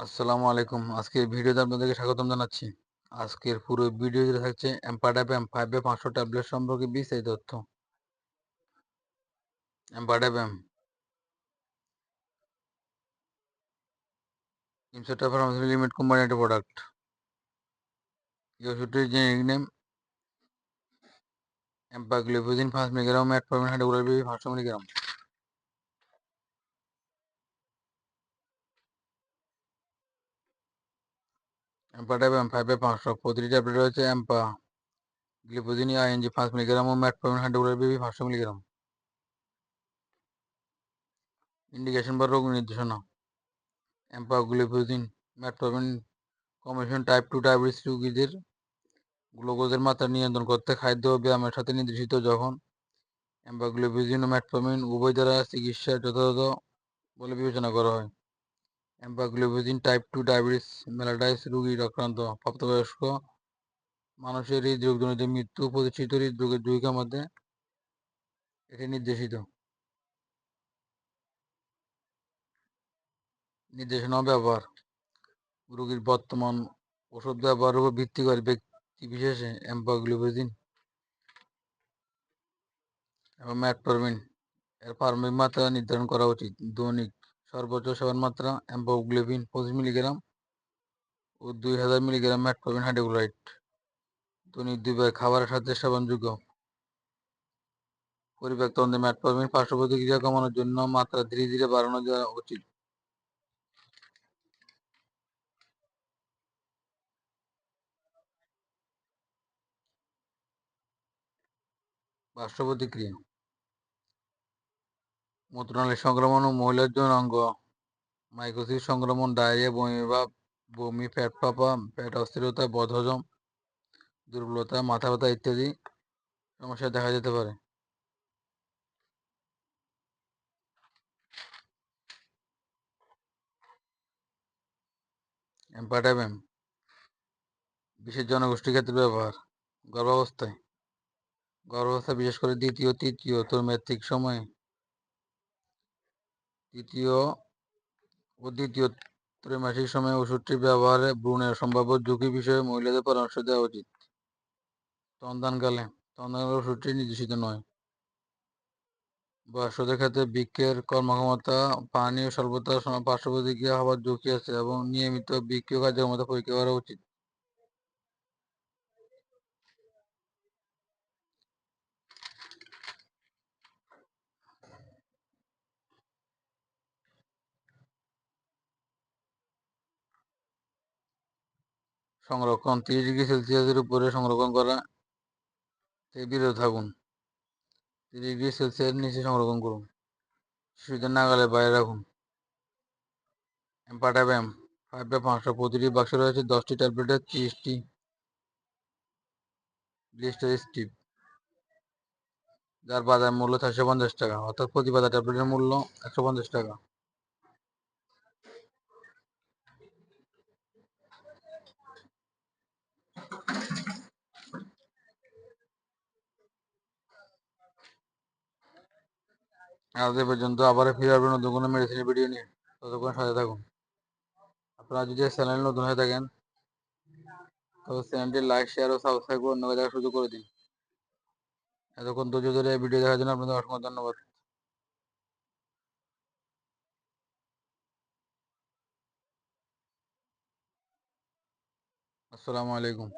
আসসালামু আলাইকুম। আজকের ভিডিওতে আপনাদেরকে স্বাগতম জানাচ্ছি। আজকের পুরো ভিডিও জুড়ে থাকছে এম্পাডাপ এম ফাইভ এ পাঁচশো ট্যাবলেট সম্পর্কে বিস্তারিত তথ্য। এম্পাডাপ এম ইমসেটা ফার্মাসি লিমিটেড কোম্পানি একটা প্রোডাক্ট ওষুধটির জেনেরিক নেম এম্পাগ্লিফোজিন পাঁচ মিলিগ্রাম পারমেন্ট হাইড্রোগুলার বিবি পাঁচশো মিলিগ্রাম এম্পাডাপ এম ফাইভ পাঁচশো, প্রতিটি ট্যাবলেট রয়েছে এম্পা। গ্লিফোজিন আইএনজি পাঁচ মিলিগ্রাম ও ম্যাট পারমেন্ট হাইড্রোগুলার বিবি, পাঁচশো মিলিগ্রাম ইন্ডিকেশন বা রোগ নির্দেশনা। এম্পাগ্লিফোজিন ম্যাট্রোমিন কমিশন টাইপ টু ডায়াবেটিস রোগীদের গ্লুকোজের মাত্রা নিয়ন্ত্রণ করতে, খাদ্য ও ব্যায়ামের সাথে নির্দেশিত যখন এম্পাগ্লিফোজিন ও ম্যাট্রোমিন উভয় দ্বারা চিকিৎসা যথাযথ বলে বিবেচনা করা হয়। Empagliflozin type two diabetes mellitus রোগীর আক্রান্ত, প্রাপ্তবয়স্ক, মানুষের হৃদরোগজনিত মৃত্যু, প্রতিষ্ঠিত হৃদরোগের ঝুঁকির মধ্যে এটি নির্দেশিত। নির্দেশনা ব্যবহার। রোগীর বর্তমান ওষুধ ব্যবহারের উপর ভিত্তি করে ব্যক্তি বিশেষে অ্যাম্পাগ্লুবোজিন এবং ম্যাটফরমিন এর প্রারম্ভিক মাত্রা নির্ধারণ করা উচিত। দৈনিক সর্বোচ্চ সেবন মাত্রা অ্যাম্পাগ্লুবিন পঁচিশ মিলিগ্রাম ও দুই হাজার মিলিগ্রাম ম্যাটফরমিন হাইড্রোক্লোরাইড। দৈনিক দুইবার খাবারের সাথে সেবনযোগ্য। পরিব্যাক্ত অন্ধে ম্যাটফরমিন পার্শ্ব প্রতিক্রিয়া কমানোর জন্য মাত্রা ধীরে ধীরে বাড়ানো যাওয়া উচিত। পার্শ্ব প্রতিক্রিয়া মূত্রনালীর সংক্রমণ ও মহিলার জন্য অঙ্গ মাইকোসিস সংক্রমণ, ডায়রিয়া বমি বা বমি, পেট ফাঁপা, পেট অস্থিরতা, বদহজম, দুর্বলতা, মাথা ব্যথা ইত্যাদি সমস্যা দেখা যেতে পারে। এম্পাটাইম বিশেষ জনগোষ্ঠীর ক্ষেত্রে ব্যবহার, গর্ভাবস্থায়। গর্ভাবস্থা বিশেষ করে দ্বিতীয়, তৃতীয় তোর ত্রৈমাত্রিক সময়ে তৃতীয় ও দ্বিতীয় ত্রৈমাসিক সময়ে ওষুধটি ব্যবহারে ভ্রূণের সম্ভাব্য ঝুঁকি বিষয়ে মহিলাদের পরামর্শ দেওয়া উচিত। তন্দানকালে তন্দানকালে ওষুধটি নির্দেশিত নয়। বয়স্কদের ক্ষেত্রে বৃক্ষের কর্মক্ষমতা পানি ও স্বল্পতার পার্শ্ব প্রতিক্রিয়া হওয়ার ঝুঁকি আছে এবং নিয়মিত বৃক্ষ কার্যক্ষমতা পরীক্ষা করা উচিত। সংরক্ষণ, তিরিশ ডিগ্রি সেলসিয়াসের উপরে সংরক্ষণ করা বিরত থাকুন। তিরিশ ডিগ্রি সেলসিয়াস নিচে সংরক্ষণ করুন। শিশুদের নাগালে বাইরে রাখুন। এম্পাটাব্যাম ফাইভ বা পাঁচশো প্রতিটি বাক্সে রয়েছে, দশটি ট্যাবলেটের তিরিশটি ব্লিস্টার স্টিপ, যার বাজার মূল্য চারশো পঞ্চাশ টাকা, অর্থাৎ প্রতি বাজার ট্যাবলেটের মূল্য একশো পঞ্চাশ টাকা। আজ এ পর্যন্ত আবার ফিরে আসবেন নতুন কোনো মেডিসিনের ভিডিও নিয়ে। ততক্ষণ সাথে থাকুন। আপনারা যদি চ্যানেল নতুন হয়ে থাকেন তবে চ্যানেলটি লাইক শেয়ার ও সাবস্ক্রাইব করে অন্য দেখার সুযোগ করে দিন। এতক্ষণ ধৈর্য ধরে ভিডিও দেখার জন্য আপনাদের অসংখ্য ধন্যবাদ। আসসালামু আলাইকুম।